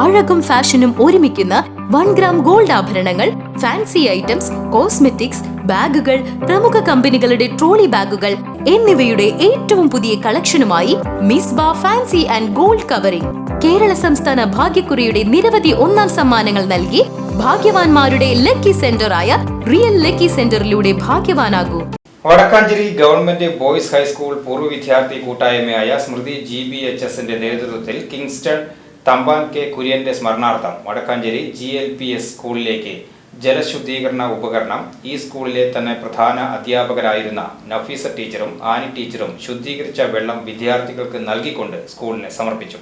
അഴകും ഫാഷനും ഒരുമിക്കുന്ന one gram gold ആഭരണങ്ങൾ ഫാൻസി ഐറ്റംസ് കോസ്മെറ്റിക്സ് ബാഗുകൾ പ്രമുഖ കമ്പനികളുടെ ട്രോളി ബാഗുകൾ എന്നിവയുടെ ഏറ്റവും പുതിയ കളക്ഷനുമായി Misba fancy and gold covering. Kerala സംസ്ഥാന ഭാഗ്യക്കുറിയുടെ നിരവധി ഒന്നാം സമ്മാനങ്ങൾ നൽകി ഭാഗ്യവാന്മാരുടെ ലക്കി സെന്ററായ റിയൽ ലക്കി സെന്ററിലൂടെ ഭാഗ്യവാനാകൂ. Vadakkancherry government boys high school പൂർവ വിദ്യാർത്ഥി കൂട്ടായ്മയായ സ്മൃതി ജി ബി എച്ച് എസിന്റെ നേതൃത്വത്തിൽ കിങ്സ്റ്റൺ തമ്പാൻ കെ കുര്യന്റെ സ്മരണാർത്ഥം Vadakkancherry G L P S സ്കൂളിലേക്ക് ജലശുദ്ധീകരണ ഉപകരണം. ഈ സ്കൂളിലെ തന്നെ പ്രധാന അധ്യാപകരായിരുന്ന നഫീസ ടീച്ചറും ആനി ടീച്ചറും ശുദ്ധീകരിച്ച വെള്ളം വിദ്യാർത്ഥികൾക്ക് നൽകിക്കൊണ്ട് സ്കൂളിന് സമർപ്പിച്ചു.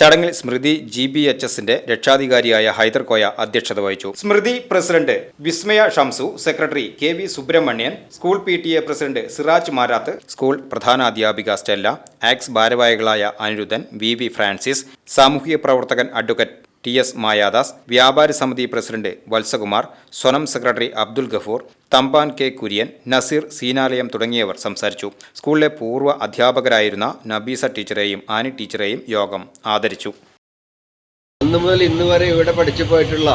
ചടങ്ങിൽ സ്മൃതി ജി ബി എച്ച് എസിന്റെ രക്ഷാധികാരിയായ ഹൈദർകോയ അധ്യക്ഷത വഹിച്ചു. Smriti president Vismaya Shamsu secretary K V Subramanian school P T A president Siraj Marath school പ്രധാന അധ്യാപിക സ്റ്റെല്ല ആക്സ് ഭാരവാഹികളായ അനിരുദ്ധൻ വി വി ഫ്രാൻസിസ് സാമൂഹിക പ്രവർത്തകൻ അഡ്വക്കേറ്റ് ടി എസ് മായാദാസ് വ്യാപാരി സമിതി president Valsakumar Swanam secretary Abdul Gafoor Thampan K Kurian Naseer Seenalayam തുടങ്ങിയവർ സംസാരിച്ചു. സ്കൂളിലെ പൂർവ അധ്യാപകരായിരുന്ന നബീസ ടീച്ചറെയും ആനി ടീച്ചറെയും യോഗം ആദരിച്ചു. അന്ന് മുതൽ ഇന്ന് വരെ ഇവിടെ പഠിച്ചു പോയിട്ടുള്ള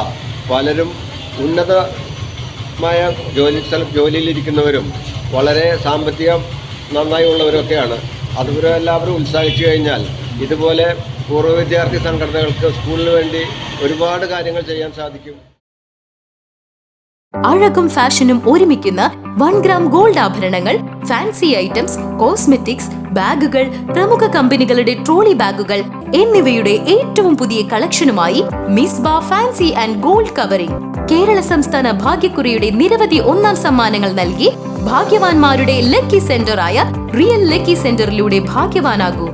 പലരും ഉന്നതമായ ജോലി സ്ഥലം ജോലിയിലിരിക്കുന്നവരും വളരെ സാമ്പത്തികം നന്നായി ഉള്ളവരൊക്കെയാണ്. അതുപോലെ എല്ലാവരും ഉത്സാഹിച്ചു കഴിഞ്ഞാൽ ഇതുപോലെ പൂർവ വിദ്യാർത്ഥി സംഘടനകൾക്ക് സ്കൂളിന് വേണ്ടി ഒരുപാട് കാര്യങ്ങൾ ചെയ്യാൻ സാധിക്കും. അഴകും ഫാഷനും ഒരുമിക്കുന്ന വൺ ഗ്രാം ഗോൾഡ് ആഭരണങ്ങൾ ഫാൻസി ഐറ്റംസ് കോസ്മെറ്റിക്സ് ബാഗുകൾ പ്രമുഖ കമ്പനികളുടെ ട്രോളി ബാഗുകൾ എന്നിവയുടെ ഏറ്റവും പുതിയ കളക്ഷനുമായി Misba fancy and gold covering. Kerala സംസ്ഥാന ഭാഗ്യക്കുറിയുടെ നിരവധി ഒന്നാം സമ്മാനങ്ങൾ നൽകി ഭാഗ്യവാന്മാരുടെ ലക്കി സെന്ററായ റിയൽ ലക്കി സെന്ററിലൂടെ ഭാഗ്യവാനാകൂ.